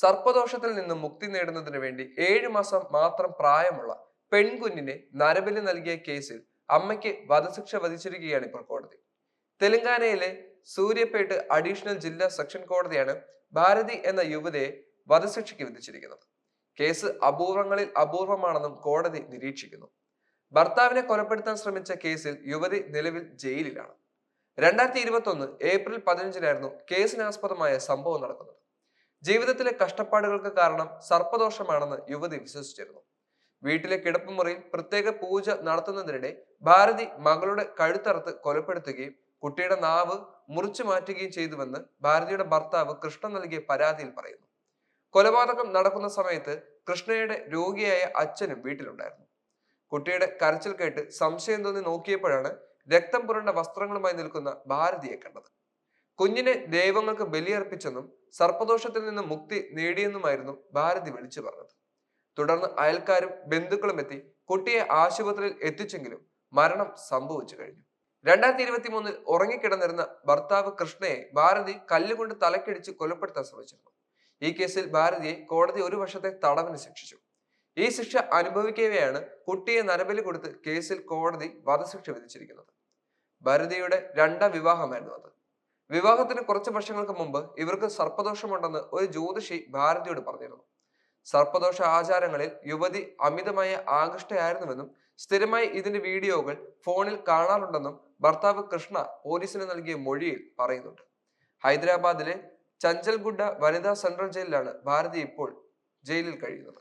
സർപ്പദോഷത്തിൽ നിന്ന് മുക്തി നേടുന്നതിന് വേണ്ടി ഏഴു മാസം മാത്രം പ്രായമുള്ള പെൺകുഞ്ഞിനെ നരബലി നൽകിയ കേസിൽ അമ്മയ്ക്ക് വധശിക്ഷ വധിച്ചിരിക്കുകയാണ് ഇപ്പോൾ കോടതി. തെലങ്കാനയിലെ സൂര്യപേട്ട് അഡീഷണൽ ജില്ലാ സെക്ഷൻ കോടതിയാണ് ഭാരതി എന്ന യുവതിയെ വധശിക്ഷയ്ക്ക് വിധിച്ചിരിക്കുന്നത്. കേസ് അപൂർവങ്ങളിൽ അപൂർവമാണെന്നും കോടതി നിരീക്ഷിക്കുന്നു. ഭർത്താവിനെ കൊലപ്പെടുത്താൻ ശ്രമിച്ച കേസിൽ യുവതി നിലവിൽ ജയിലിലാണ്. രണ്ടായിരത്തി ഇരുപത്തി ഒന്ന് ഏപ്രിൽ പതിനഞ്ചിനായിരുന്നു കേസിനാസ്പദമായ സംഭവം നടക്കുന്നത്. ജീവിതത്തിലെ കഷ്ടപ്പാടുകൾക്ക് കാരണം സർപ്പദോഷമാണെന്ന് യുവതി വിശ്വസിച്ചിരുന്നു. വീട്ടിലെ കിടപ്പുമുറിയിൽ പ്രത്യേക പൂജ നടത്തുന്നതിനിടെ ഭാരതി മകളുടെ കഴുത്തറുത്ത് കൊലപ്പെടുത്തുകയും കുട്ടിയുടെ നാവ് മുറിച്ചു മാറ്റുകയും ചെയ്തുവെന്ന് ഭാരതിയുടെ ഭർത്താവ് കൃഷ്ണൻ നൽകിയ പരാതിയിൽ പറയുന്നു. കൊലപാതകം നടക്കുന്ന സമയത്ത് കൃഷ്ണയുടെ രോഗിയായ അച്ഛനും വീട്ടിലുണ്ടായിരുന്നു. കുട്ടിയുടെ കരച്ചിൽ കേട്ട് സംശയം തോന്നി നോക്കിയപ്പോഴാണ് രക്തം പുരണ്ട വസ്ത്രങ്ങളുമായി നിൽക്കുന്ന ഭാരതിയെ കണ്ടത്. കുഞ്ഞിനെ ദൈവങ്ങൾക്ക് ബലിയർപ്പിച്ചെന്നും സർപ്പദോഷത്തിൽ നിന്ന് മുക്തി നേടിയെന്നുമായിരുന്നു ഭാരതി വിളിച്ചു പറഞ്ഞത്. തുടർന്ന് അയൽക്കാരും ബന്ധുക്കളും എത്തി കുട്ടിയെ ആശുപത്രിയിൽ എത്തിച്ചെങ്കിലും മരണം സംഭവിച്ചു കഴിഞ്ഞു. രണ്ടായിരത്തി ഇരുപത്തി മൂന്നിൽ ഉറങ്ങിക്കിടന്നിരുന്ന ഭർത്താവ് കൃഷ്ണയെ ഭാരതി കല്ലുകൊണ്ട് തലക്കടിച്ച് കൊലപ്പെടുത്താൻ ശ്രമിച്ചിരുന്നു. ഈ കേസിൽ ഭാരതിയെ കോടതി ഒരു വർഷത്തെ തടവിന് ശിക്ഷിച്ചു. ഈ ശിക്ഷ അനുഭവിക്കവെയാണ് കുട്ടിയെ നരബലി കൊടുത്ത് കേസിൽ കോടതി വധശിക്ഷ വിധിച്ചിരിക്കുന്നത്. ഭാരതിയുടെ രണ്ടാം വിവാഹമായിരുന്നു അത്. വിവാഹത്തിന് കുറച്ച് വർഷങ്ങൾക്ക് മുമ്പ് ഇവർക്ക് സർപ്പദോഷമുണ്ടെന്ന് ഒരു ജ്യോതിഷി ഭാരതിയോട് പറഞ്ഞിരുന്നു. സർപ്പദോഷ ആചാരങ്ങളിൽ യുവതി അമിതമായ ആകൃഷ്ടയായിരുന്നുവെന്നും സ്ഥിരമായി ഇതിന്റെ വീഡിയോകൾ ഫോണിൽ കാണാറുണ്ടെന്നും ഭർത്താവ് കൃഷ്ണ പോലീസിന് നൽകിയ മൊഴിയിൽ പറയുന്നുണ്ട്. ഹൈദരാബാദിലെ ചഞ്ചൽഗുഡ വനിതാ സെൻട്രൽ ജയിലിലാണ് ഭാരതി ഇപ്പോൾ ജയിലിൽ കഴിയുന്നത്.